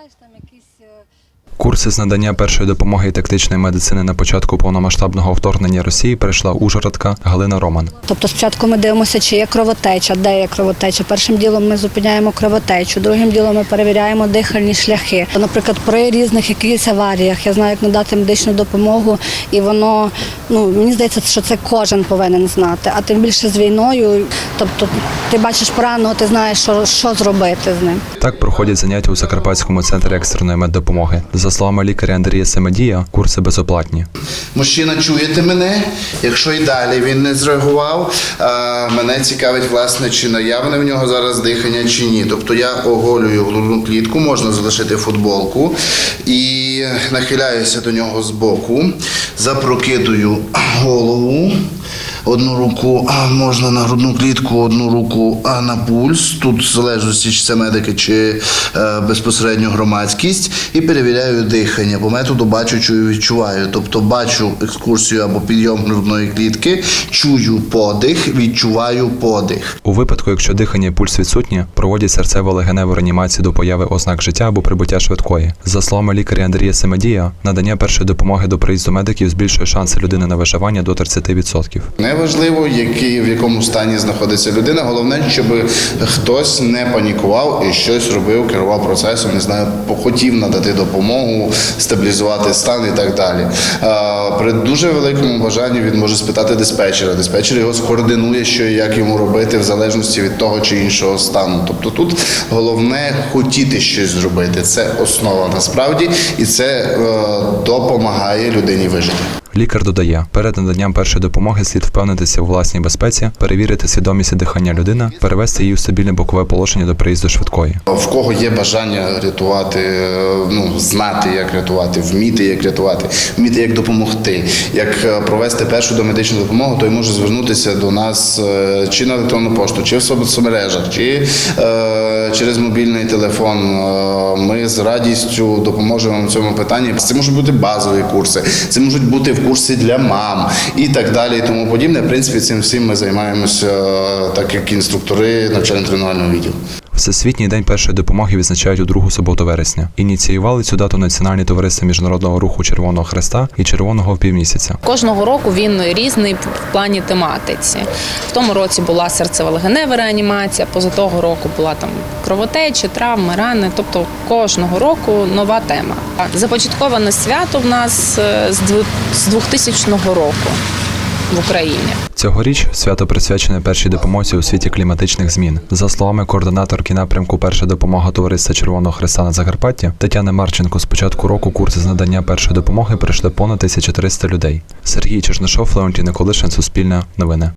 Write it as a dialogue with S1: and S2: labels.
S1: знаєш, там якісь. е,
S2: Курси з надання першої допомоги і тактичної медицини на початку повномасштабного вторгнення Росії перейшла Ужгородка Галина Роман.
S1: Тобто спочатку ми дивимося, чи є кровотеча, де є кровотеча. Першим ділом ми зупиняємо кровотечу, другим ділом ми перевіряємо дихальні шляхи. Наприклад, при різних якихось аваріях я знаю, як надати медичну допомогу, і воно ну мені здається, що це кожен повинен знати. А тим більше з війною. Тобто, ти бачиш пораненого, ти знаєш, що, що зробити з ним.
S2: Так проходять заняття у Закарпатському центрі екстреної меддопомоги. За словами лікаря Андрія Семедія, курси безоплатні.
S3: Мужчина, чуєте мене? Якщо і далі він не зреагував, а, мене цікавить, власне, чи наявне в нього зараз дихання, чи ні. Тобто я оголюю грудну клітку, можна залишити футболку і нахиляюся до нього збоку, запрокидую голову. Одну руку а, можна на грудну клітку, одну руку а, на пульс. Тут в залежності, чи це медики, чи е, безпосередньо громадськість, і перевіряю дихання. По методу бачу, чую, відчуваю. Тобто бачу екскурсію або підйом грудної клітки, чую подих, відчуваю подих.
S2: У випадку, якщо дихання і пульс відсутні, проводять серцево-легеневу реанімацію до появи ознак життя або прибуття швидкої. За словами лікаря Андрія Семедія, надання першої допомоги до приїзду медиків збільшує шанси людини на виживання до 30%.
S3: Неважливо, який в якому стані знаходиться людина. Головне, щоб хтось не панікував і щось робив, керував процесом, не знаю, хотів надати допомогу, стабілізувати стан і так далі. При дуже великому бажанні він може спитати диспетчера. Диспетчер його скоординує, що і як йому робити, в залежності від того чи іншого стану. Тобто тут головне хотіти щось зробити. Це основа насправді, і це е, допомагає людині вижити.
S2: Лікар додає, перед наданням першої допомоги слід впевнитися у власній безпеці, перевірити свідомість і дихання людини, перевести її у стабільне бокове положення до приїзду швидкої.
S3: В кого є бажання рятувати, е, ну знати, як рятувати, вміти, як рятувати, вміти, як допомогти, як е, провести першу домедичну допомогу, той може звернутися до нас е, чи на електронну пошту, чи в соцмережах, чи е, через мобільний телефон. Ми з радістю допоможемо в цьому питанні. Це можуть бути базові курси, це можуть бути курси для мам і так далі, і тому подібне. В принципі, цим всім ми займаємося, е, так як інструктори навчально-тренувального відділу.
S2: Всесвітній день першої допомоги відзначають у другу суботу вересня. Ініціювали цю дату Національні товариства міжнародного руху Червоного Хреста і Червоного півмісяця.
S4: Кожного року він різний в плані тематиці. В тому році була серцево-легенева реанімація, поза того року була там кровотечі, травми, рани. Тобто кожного року нова тема. Започатковане свято в нас е, з дву- з 2000 року в Україні.
S2: Цьогоріч свято присвячене першій допомозі у світі кліматичних змін. За словами координаторки напрямку Перша допомога товариства Червоного Христа на Закарпатті Тетяни Марченко, з початку року курси з надання першої допомоги пройшли понад 1300 людей. Сергій Чернишов, Леонтій Николишин, Суспільне новини.